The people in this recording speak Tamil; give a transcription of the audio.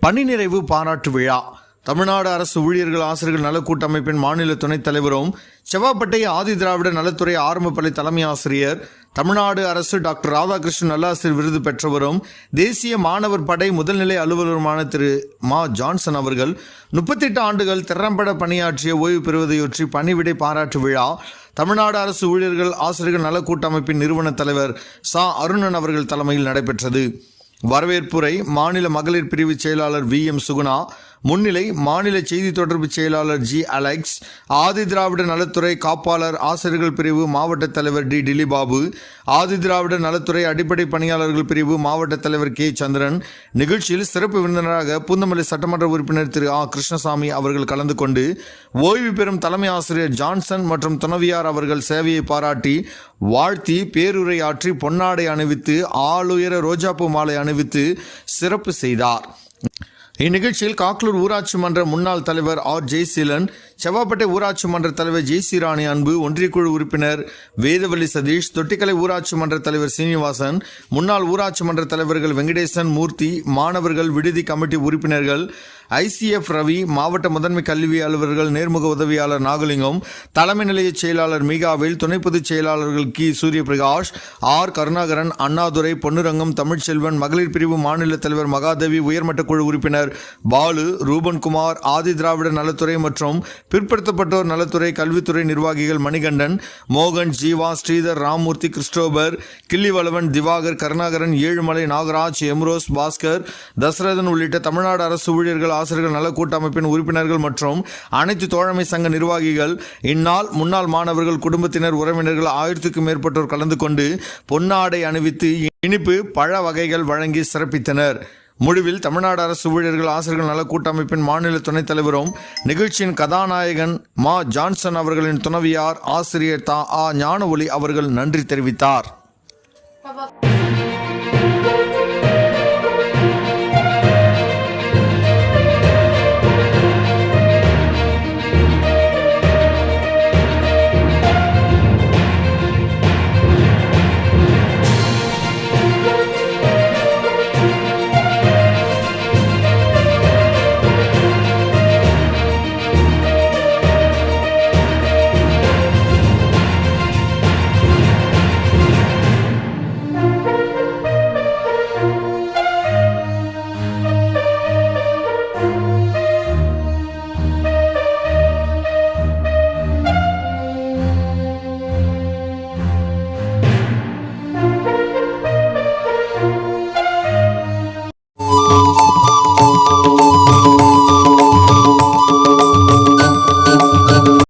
பணி நிறைவு பாராட்டு விழா. தமிழ்நாடு அரசு ஊழியர்கள் ஆசிரியர்கள் நல கூட்டமைப்பின் மாநில துணைத் தலைவரும் செவ்வாப்பட்டை ஆதி திராவிட நலத்துறை ஆரம்பப்பள்ளி தலைமை ஆசிரியர் தமிழ்நாடு அரசு டாக்டர் ராதாகிருஷ்ணன் நல்லாசிரியர் விருது பெற்றவரும் தேசிய மாணவர் படை முதல்நிலை அலுவலருமான திரு மா ஜான்சன் அவர்கள் முப்பத்தெட்டு ஆண்டுகள் திறம்பட பணியாற்றிய ஓய்வு பெறுவதையொற்றி பணிவிடை பாராட்டு விழா தமிழ்நாடு அரசு ஊழியர்கள் ஆசிரியர்கள் நல கூட்டமைப்பின் நிறுவன தலைவர் சா. அருணன் அவர்கள் தலைமையில் நடைபெற்றது. வரவேற்புரை மாநில மகளிர் பிரிவு செயலாளர் வி எம் சுகுணா முன்னிலை மாநில செய்தி தொடர்பு செயலாளர் ஜி அலெக்ஸ் ஆதி திராவிட நலத்துறை காப்பாளர் ஆசிரியர்கள் பிரிவு மாவட்ட தலைவர் டி டிலிபாபு ஆதி திராவிட நலத்துறை அடிப்படை பணியாளர்கள் பிரிவு மாவட்ட தலைவர் கே சந்திரன் நிகழ்ச்சியில் சிறப்பு விருந்தினராக பூந்தமல்லி சட்டமன்ற உறுப்பினர் திரு ஆ கிருஷ்ணசாமி அவர்கள் கலந்து கொண்டு ஓய்வு பெறும் தலைமை ஆசிரியர் ஜான்சன் மற்றும் துணவியார் அவர்கள் சேவையை பாராட்டி வாழ்த்தி பேருரையாற்றி பொன்னாடை அணிவித்து ஆளுயர ரோஜாப்பூ மாலை அணிவித்து சிறப்பு செய்தார். இந்நிகழ்ச்சியில் காக்லூர் ஊராட்சி மன்ற முன்னாள் தலைவர் ஆர் ஜெய்சீலன் செவ்வாப்பேட்டை ஊராட்சி மன்ற தலைவர் ஜெய் ராணி அன்பு ஒன்றியக்குழு உறுப்பினர் வேதவள்ளி சதீஷ் தொட்டிக்கலை ஊராட்சி மன்ற தலைவர் சீனிவாசன் முன்னாள் ஊராட்சி மன்ற தலைவர்கள் வெங்கடேசன் மூர்த்தி மாணவர்கள் விடுதி கமிட்டி உறுப்பினர்கள் ஐசிஎஃப் ரவி மாவட்ட முதன்மை கல்வி அலுவலர்கள் நேர்முக உதவியாளர் நாகலிங்கம் தலைமை நிலைய செயலாளர் மீகாவில் துணை பொதுச் செயலாளர்கள் கி. சூரியபிரகாஷ் ஆர். கருணாகரன் அண்ணாதுரை பொன்னுரங்கம் தமிழ்ச்செல்வன் மகளிர் பிரிவு மாநில தலைவர் மகாதேவி உயர்மட்ட குழு உறுப்பினர் பாலு ரூபன்குமார் ஆதி திராவிட நலத்துறை மற்றும் பிற்படுத்தப்பட்டோர் நலத்துறை கல்வித்துறை நிர்வாகிகள் மணிகண்டன் மோகன் ஜீவா ஸ்ரீதர் ராமூர்த்தி கிறிஸ்டோபர் கிள்ளிவளவன் திவாகர் கருணாகரன் ஏழுமலை நாகராஜ் எம்ரோஸ் பாஸ்கர் தசரதன் உள்ளிட்ட தமிழ்நாடு அரசு ஊழியர்கள் ஆசிரியர்கள் நல கூட்டமைப்பின் உறுப்பினர்கள் மற்றும் அனைத்து தோழமை சங்க நிர்வாகிகள் இந்நாள் முன்னாள் மாணவர்கள் குடும்பத்தினர் உறவினர்கள் ஆயிரத்துக்கும் மேற்பட்டோர் கலந்து கொண்டு பொன்னாடை அணிவித்து இனிப்பு பழ வகைகள் வழங்கி சிறப்பித்தனர். முடிவில் தமிழ்நாடு அரசு ஊழியர்கள் ஆசிரியர்கள் நல கூட்டமைப்பின் மாநில துணைத் தலைவரும் நிகழ்ச்சியின் கதாநாயகன் மா ஜான்சன் அவர்களின் துணவியார் ஆசிரியர் தா ஆ ஞான ஒளி அவர்கள் நன்றி தெரிவித்தார்.